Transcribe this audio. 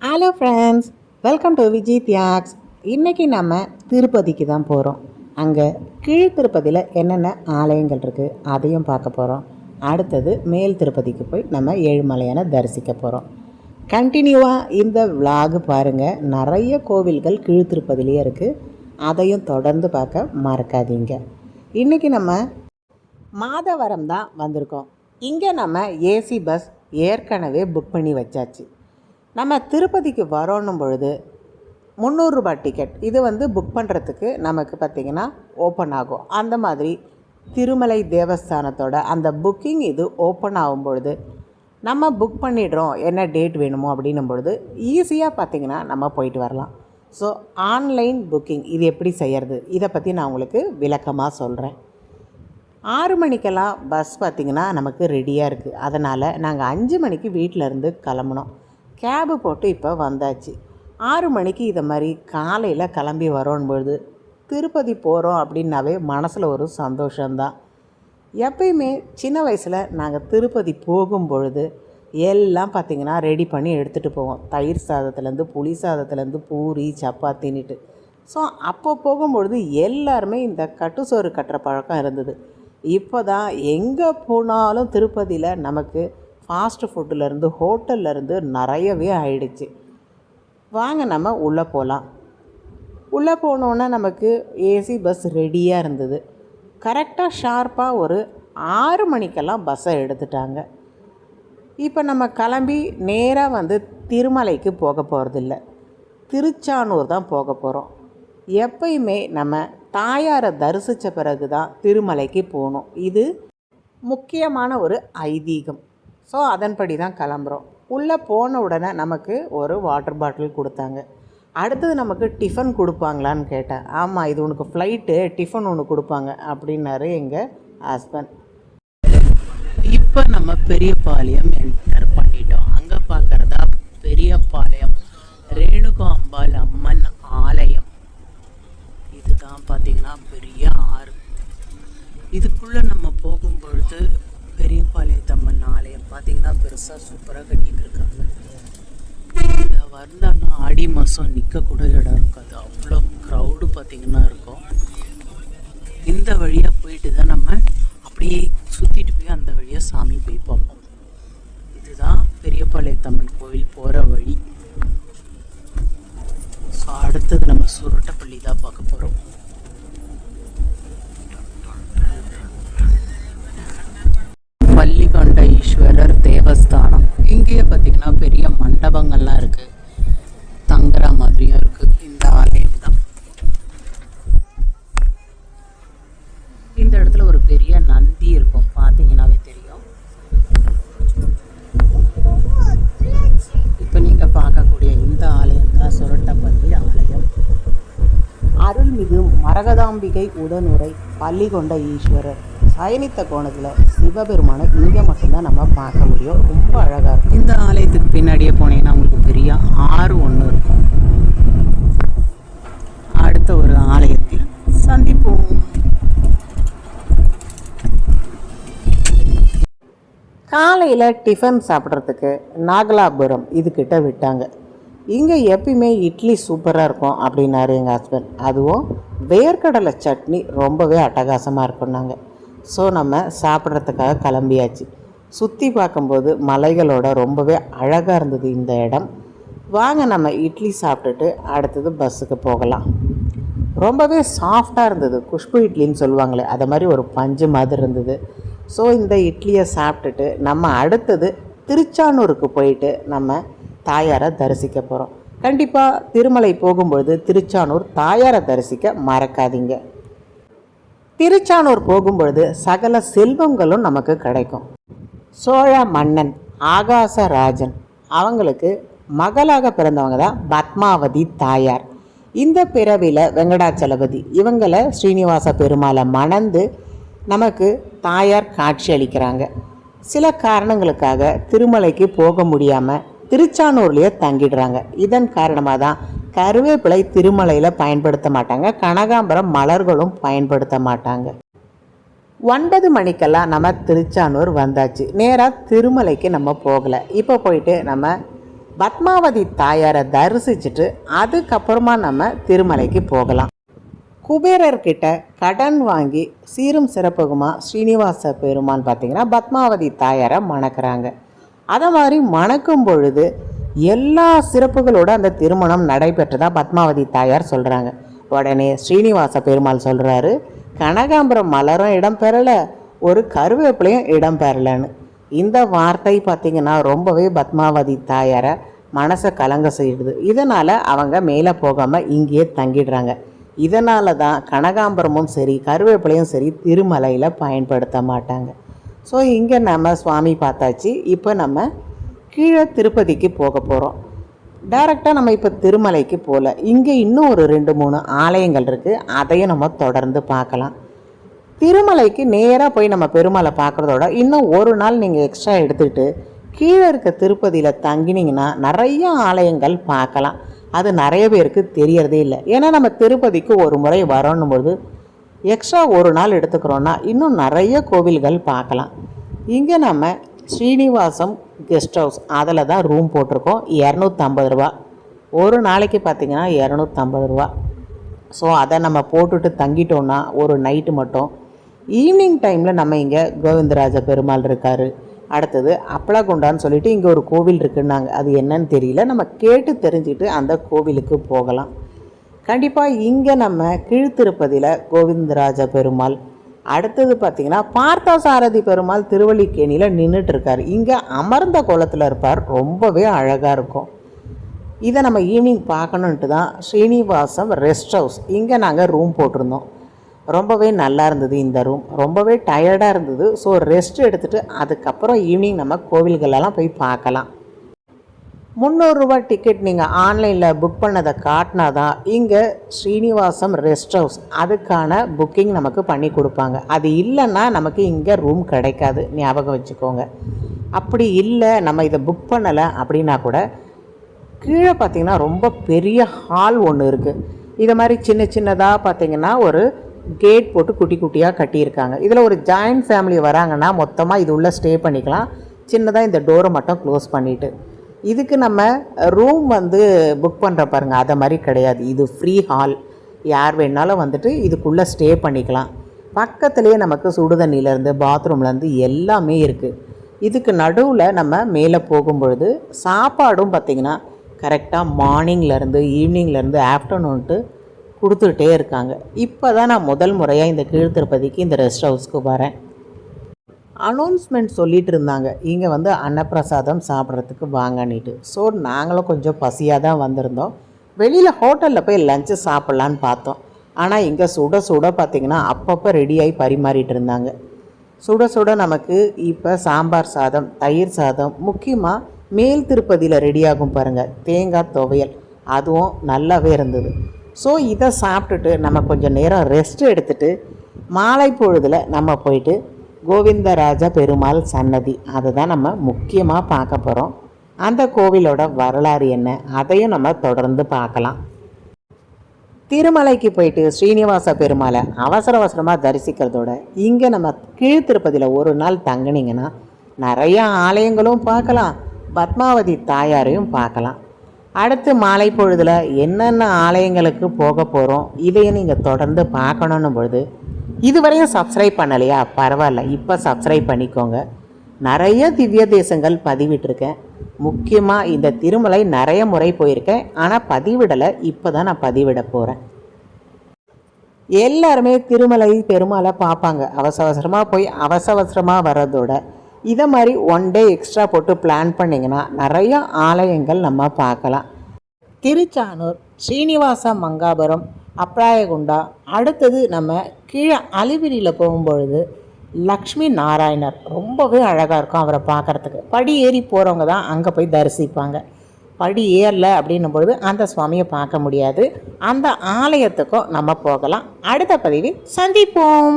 Hello friends welcome to Viji Thiyags இன்றைக்கி நம்ம திருப்பதிக்கு தான் போகிறோம் அங்கே கீழ் திருப்பதியில் என்னென்ன ஆலயங்கள் இருக்குது அதையும் பார்க்க போகிறோம் அடுத்தது மேல் திருப்பதிக்கு போய் நம்ம ஏழுமலையான தரிசிக்க போகிறோம் கண்டினியூவாக இந்த விலாகு பாருங்கள் நிறைய கோவில்கள் கீழ் திருப்பதிலேயே இருக்குது அதையும் தொடர்ந்து பார்க்க மறக்காதீங்க. இன்றைக்கி நம்ம மாதவரம் தான் வந்திருக்கோம். இங்கே நம்ம ஏசி பஸ் ஏற்கனவே புக் பண்ணி வச்சாச்சு. நம்ம திருப்பதிக்கு வரோன்னும் பொழுது முந்நூறுரூபா டிக்கெட் இது வந்து புக் பண்ணுறதுக்கு நமக்கு பார்த்திங்கன்னா ஓப்பன் ஆகும். அந்த மாதிரி திருமலை தேவஸ்தானத்தோட அந்த புக்கிங் இது ஓப்பன் ஆகும் பொழுது நம்ம புக் பண்ணிடுறோம் என்ன டேட் வேணுமோ அப்படின்னும் பொழுது ஈஸியாக பார்த்திங்கன்னா நம்ம போயிட்டு வரலாம். ஸோ ஆன்லைன் புக்கிங் இது எப்படி செய்கிறது இதை பற்றி நான் உங்களுக்கு விளக்கமாக சொல்கிறேன் ஆறு மணிக்கெல்லாம் பஸ் பார்த்திங்கன்னா நமக்கு ரெடியாக இருக்குது அதனால் நாங்கள் அஞ்சு மணிக்கு வீட்டில் இருந்து கிளம்புனோம். கேபு போட்டு இப்போ வந்தாச்சு. ஆறு மணிக்கு இதை மாதிரி காலையில் கிளம்பி வரோம் பொழுது திருப்பதி போகிறோம் அப்படின்னாவே மனசில் ஒரு சந்தோஷம்தான். எப்பயுமே சின்ன வயசில் நாங்கள் திருப்பதி போகும் பொழுது எல்லாம் பார்த்திங்கன்னா ரெடி பண்ணி எடுத்துகிட்டு போவோம். தயிர் சாதத்துலேருந்து புளி சாதத்துலேருந்து பூரி சப்பாத்தின்னுட்டு. ஸோ அப்போ போகும்பொழுது எல்லாருமே இந்த கட்டுசோறு கட்டுற பழக்கம் இருந்தது. இப்போ தான் எங்கே போனாலும் திருப்பதியில் நமக்கு ஃபாஸ்ட் ஃபுட்டுலேருந்து ஹோட்டல்லேருந்து நிறையவே ஆயிடுச்சு. வாங்க நம்ம உள்ளே போகலாம் உள்ளே போனோன்னே நமக்கு ஏசி பஸ் ரெடியாக இருந்தது. கரெக்டாக ஷார்ப்பாக ஒரு ஆறு மணிக்கெல்லாம் பஸ்ஸை எடுத்துட்டாங்க. இப்போ நம்ம கிளம்பி நேராக வந்து திருமலைக்கு போக போகிறதில்ல திருச்சானூர் தான் போக போகிறோம் எப்பயுமே நம்ம தாயாரை தரிசித்த பிறகு தான் திருமலைக்கு போகணும். இது முக்கியமான ஒரு ஐதீகம். ஸோ அதன்படி தான் கிளம்புறோம். உள்ளே போன உடனே நமக்கு ஒரு வாட்டர் பாட்டில் கொடுத்தாங்க. அடுத்தது நமக்கு டிஃபன் கொடுப்பாங்களான்னு கேட்டேன். ஆமாம் இது உனக்கு ஃப்ளைட்டு டிஃபன் ஒன்று கொடுப்பாங்க அப்படின்னாரு எங்கள் ஹஸ்பண்ட் இப்போ நம்ம பெரியபாளையம் என்டர் பண்ணிட்டோம். அங்கே பார்க்குறதா பெரியபாளையம் ரேணுகாம்பாள் அம்மன் ஆலயம். இதுதான் பார்த்தீங்கன்னா பெரிய ஆறு. இதுக்குள்ளே நம்ம போகும்பொழுது பொழுது பெரியபாளையத்து அம்மன் ஆலயம் பார்த்தீங்கன்னா பெருசாக சூப்பராக கட்டிட்டு இருக்காங்க இங்கே வந்தோன்னா ஆடி மாதம் நிற்கக்கூட இடம் இருக்காது அவ்வளோ க்ரௌடு பார்த்திங்கன்னா இருக்கும். இந்த வழியாக போயிட்டு தான் நம்ம அப்படியே சுற்றிட்டு போய் அந்த வழியாக சாமி போய் பார்ப்போம். இதுதான் பெரியபாளையத்தம்மன் கோவில் போகிற வழி. ஸோ அடுத்தது நம்ம சுருட்டை அருள்மிகு மரகதாம்பிகை உடனுரை பள்ளிகொண்ட ஈஸ்வரர். சயனித்த கோணத்தில் சிவபெருமானை இங்கே மட்டும்தான் நம்ம பார்க்க முடியும். ரொம்ப அழகாக இருக்கும். இந்த ஆலயத்துக்கு பின்னாடியே போனீங்கன்னா உங்களுக்கு பெரிய ஆறு ஒன்று இருக்கும். அடுத்த ஒரு ஆலயத்தில் சந்திப்போம். காலையில் டிஃபன் சாப்பிட்றதுக்கு நாகலாபுரம் இதுக்கிட்ட விட்டாங்க. இங்கே எப்பயுமே இட்லி சூப்பராக இருக்கும் அப்படின்னாரு எங்கள் ஹஸ்பண்ட் அதுவும் வேர்க்கடலை சட்னி ரொம்பவே அட்டகாசமாக இருக்கும்னாங்க ஸோ நம்ம சாப்பிட்றதுக்காக கிளம்பியாச்சு. சுற்றி பார்க்கும்போது மலைகளோட ரொம்பவே அழகாக இருந்தது இந்த இடம். வாங்க நம்ம இட்லி சாப்பிட்டுட்டு அடுத்தது பஸ்ஸுக்கு போகலாம். ரொம்பவே சாஃப்டாக இருந்தது. குஷ்பு இட்லின்னு சொல்லுவாங்களே அது மாதிரி ஒரு பஞ்சு மாதிரி இருந்தது. ஸோ இந்த இட்லியை சாப்பிட்டுட்டு நம்ம அடுத்தது திருச்சானூருக்கு போயிட்டு நம்ம தாயாரை தரிசிக்க போகிறோம் கண்டிப்பாக திருமலை போகும்பொழுது திருச்சானூர் தாயாரை தரிசிக்க மறக்காதீங்க. திருச்சானூர் போகும்பொழுது சகல செல்வங்களும் நமக்கு கிடைக்கும். சோழ மன்னன் ஆகாசராஜன் அவங்களுக்கு மகளாக பிறந்தவங்க தான் பத்மாவதி தாயார். இந்த பிறவியில் வெங்கடாச்சலபதி இவங்களை ஸ்ரீனிவாச பெருமாளை மணந்து நமக்கு தாயார் காட்சி அளிக்கிறாங்க. சில காரணங்களுக்காக திருமலைக்கு போக முடியாமல் திருச்சானூர்லேயே தங்கிடுறாங்க. இதன் காரணமாக தான் கருவேப்பிலை திருமலையில் பயன்படுத்த மாட்டாங்க. கனகாம்பரம் மலர்களும் பயன்படுத்த மாட்டாங்க. ஒன்பது மணிக்கெல்லாம் நம்ம திருச்சானூர் வந்தாச்சு. நேராக திருமலைக்கு நம்ம போகலை. இப்போ போயிட்டு நம்ம பத்மாவதி தாயாரை தரிசிச்சுட்டு அதுக்கப்புறமா நம்ம திருமலைக்கு போகலாம். குபேரர்கிட்ட கடன் வாங்கி சீரும் சிறப்புகுமா ஸ்ரீனிவாச பெருமான் பார்த்தீங்கன்னா பத்மாவதி தாயாரை மணக்கிறாங்க. அதை மாதிரி மணக்கும் பொழுது எல்லா சிறப்புகளோட அந்த திருமணம் நடைபெற்றதாக பத்மாவதி தாயார் சொல்கிறாங்க உடனே ஸ்ரீனிவாச பெருமாள் சொல்கிறாரு கனகாம்பரம் மலரும் இடம் பெறலை ஒரு கருவேப்பிலையும் இடம் பெறலைன்னு. இந்த வார்த்தை பார்த்திங்கன்னா ரொம்பவே பத்மாவதி தாயாரை மனசை கலங்க செய்யுது. இதனால் அவங்க மேலே போகாமல் இங்கேயே தங்கிடுறாங்க. இதனால தான் கனகாம்பரமும் சரி கருவேப்பிலையும் சரி திருமலையில் பயன்படுத்த மாட்டாங்க. ஸோ இங்கே நம்ம சுவாமி பார்த்தாச்சு. இப்போ நம்ம கீழே திருப்பதிக்கு போக போகிறோம் டைரெக்டாக நம்ம இப்போ திருமலைக்கு போகல இங்கே இன்னும் ஒரு ரெண்டு மூணு ஆலயங்கள் இருக்குது அதையும் நம்ம தொடர்ந்து பார்க்கலாம். திருமலைக்கு நேராக போய் நம்ம பெருமலை பார்க்குறதோட இன்னும் ஒரு நாள் நீங்கள் எக்ஸ்ட்ரா எடுத்துக்கிட்டு கீழே இருக்க திருப்பதியில் தங்கினீங்கன்னா நிறைய ஆலயங்கள் பார்க்கலாம். அது நிறைய பேருக்கு தெரியறதே இல்லை. ஏன்னா நம்ம திருப்பதிக்கு ஒரு முறை வரணும் பொழுது எக்ஸ்ட்ரா ஒரு நாள் எடுத்துக்கிறோன்னா இன்னும் நிறைய கோவில்கள் பார்க்கலாம். இங்கே நம்ம ஸ்ரீனிவாசம் கெஸ்ட் ஹவுஸ் அதில் தான் ரூம் போட்டிருக்கோம். இரநூத்தம்பது ரூபா. ஒரு நாளைக்கு பார்த்தீங்கன்னா இரநூத்தம்பது ரூபா. ஸோ அதை நம்ம போட்டுட்டு தங்கிட்டோன்னா ஒரு நைட்டு மட்டும். ஈவினிங் டைமில் நம்ம இங்கே கோவிந்தராஜ பெருமாள் இருக்கார். அடுத்தது அப்பளகுண்டான்னு சொல்லிட்டு இங்கே ஒரு கோவில் இருக்குன்னாங்க. அது என்னன்னு தெரியல. நம்ம கேட்டு தெரிஞ்சுட்டு அந்த கோவிலுக்கு போகலாம். கண்டிப்பாக இங்கே நம்ம கீழ்த்திருப்பதியில் கோவிந்தராஜ பெருமாள். அடுத்தது பார்த்திங்கன்னா பார்த்தசாரதி பெருமாள் திருவள்ளிக்கேணியில் நின்றுட்டு இருக்கார் இங்கே அமர்ந்த கோலத்தில் இருப்பார். ரொம்பவே அழகாக இருக்கும். இதை நம்ம ஈவினிங் பார்க்கணுன்ட்டு தான் ஸ்ரீனிவாசம் ரெஸ்ட் ஹவுஸ் இங்கே நாங்கள் ரூம் போட்டிருந்தோம். ரொம்பவே நல்லா இருந்தது இந்த ரூம் ரொம்பவே டயர்டாக இருந்தது. ஸோ ரெஸ்ட் எடுத்துகிட்டு அதுக்கப்புறம் ஈவினிங் நம்ம கோவில்களெல்லாம் போய் பார்க்கலாம். முந்நூறுரூவா டிக்கெட் நீங்கள் ஆன்லைனில் புக் பண்ணதை காட்டினா தான் இங்கே ஸ்ரீனிவாசம் ரெஸ்ட் ஹவுஸ் அதுக்கான புக்கிங் நமக்கு பண்ணி கொடுப்பாங்க. அது இல்லைன்னா நமக்கு இங்கே ரூம் கிடைக்காது. ஞாபகம் வச்சுக்கோங்க. அப்படி இல்லை நம்ம இதை புக் பண்ணலை அப்படின்னா கூட கீழே பார்த்தீங்கன்னா ரொம்ப பெரிய ஹால் ஒன்று இருக்குது இதை மாதிரி சின்ன சின்னதாக பார்த்தீங்கன்னா ஒரு கேட் போட்டு குட்டி குட்டியாக கட்டியிருக்காங்க. இதில் ஒரு ஜாயிண்ட் ஃபேமிலி வராங்கன்னா மொத்தமாக இது உள்ளே ஸ்டே பண்ணிக்கலாம். சின்னதாக இந்த டோரை மட்டும் க்ளோஸ் பண்ணிவிட்டு இதுக்கு நம்ம ரூம் வந்து புக் பண்ணுற பாருங்க. அதை மாதிரி கிடையாது. இது ஃப்ரீ ஹால் யார் வேணாலும் வந்துட்டு இதுக்குள்ளே ஸ்டே பண்ணிக்கலாம். பக்கத்துலேயே நமக்கு சுடுதண்ணிலேருந்து பாத்ரூம்லேருந்து எல்லாமே இருக்குது இதுக்கு நடுவில் நம்ம மேலே போகும்பொழுது சாப்பாடும் பார்த்திங்கன்னா கரெக்டாக மார்னிங்லேருந்து ஈவினிங்லேருந்து ஆஃப்டர்நூன்ட்டு கொடுத்துட்டே இருக்காங்க. இப்போ தான் நான் முதல் முறையாக இந்த கீழ்த்திருப்பதிக்கு இந்த ரெஸ்ட் ஹவுஸ்க்கு வரேன். அனௌன்ஸ்மெண்ட் சொல்லிட்டு இருந்தாங்க. இங்கே வந்து அன்னப்பிரசாதம் சாப்பிட்றதுக்கு வாங்கன்னிட்டு. ஸோ நாங்களும் கொஞ்சம் பசியாக தான் வந்திருந்தோம். வெளியில் ஹோட்டலில் போய் லஞ்சு சாப்பிட்லான்னு பார்த்தோம். ஆனால் இங்கே சுட சுட பார்த்திங்கன்னா அப்பப்போ ரெடியாகி பரிமாறிட்டு இருந்தாங்க. சுட சுட நமக்கு இப்போ சாம்பார் சாதம் தயிர் சாதம் முக்கியமாக மேல் திருப்பதியில் ரெடியாகும் பாருங்கள் தேங்காய் துவையல். அதுவும் நல்லாவே இருந்தது. ஸோ இதை சாப்பிட்டுட்டு நம்ம கொஞ்சம் நேரம் ரெஸ்ட் எடுத்துகிட்டு மாலை பொழுதில் நம்ம போயிட்டு கோவிந்தராஜ பெருமாள் சன்னதி. அதை தான் நம்ம முக்கியமாக பார்க்க போகிறோம் அந்த கோவிலோட வரலாறு என்ன? அதையும் நம்ம தொடர்ந்து பார்க்கலாம். திருமலைக்கு போயிட்டு ஸ்ரீனிவாச பெருமாளை அவசர அவசரமாக தரிசிக்கிறதோட இங்கே நம்ம கீழ்த்திருப்பதியில் ஒரு நாள் தங்குனீங்கன்னா நிறையா ஆலயங்களும் பார்க்கலாம். பத்மாவதி தாயாரையும் பார்க்கலாம். அடுத்து மாலை பொழுதில் என்னென்ன ஆலயங்களுக்கு போக போகிறோம் இதையும் நீங்கள் தொடர்ந்து பார்க்கணுன்னும் பொழுது இதுவரையும் சப்ஸ்கிரைப் பண்ணலையா? பரவாயில்ல. இப்போ சப்ஸ்கிரைப் பண்ணிக்கோங்க. நிறைய திவ்ய தேசங்கள் பதிவிட்டிருக்கேன். முக்கியமாக இந்த திருமலை நிறைய முறை போயிருக்கேன். ஆனால் பதிவிடலை. இப்போ தான் நான் பதிவிட போகிறேன் எல்லாருமே திருமலை பெருமாளை பார்ப்பாங்க. அவசர அவசரமாக போய் அவசர அவசரமாக வர்றதோட. இதை மாதிரி ஒன் டே எக்ஸ்ட்ரா போட்டு பிளான் பண்ணிங்கன்னா நிறைய ஆலயங்கள் நம்ம பார்க்கலாம். திருச்சானூர் ஸ்ரீனிவாச மங்காபுரம் அப்ராயகுண்டா. அடுத்தது நம்ம கீழே அலிபிரியில் போகும்பொழுது லக்ஷ்மி நாராயணர். ரொம்பவே அழகாக இருக்கும் அவரை பார்க்குறதுக்கு. படி ஏறி போகிறவங்க தான் அங்கே போய் தரிசிப்பாங்க. படி ஏறல அப்படின்னும் பொழுது அந்த சுவாமியை பார்க்க முடியாது. அந்த ஆலயத்துக்கும் நம்ம போகலாம். அடுத்த பதிவில் சந்திப்போம்.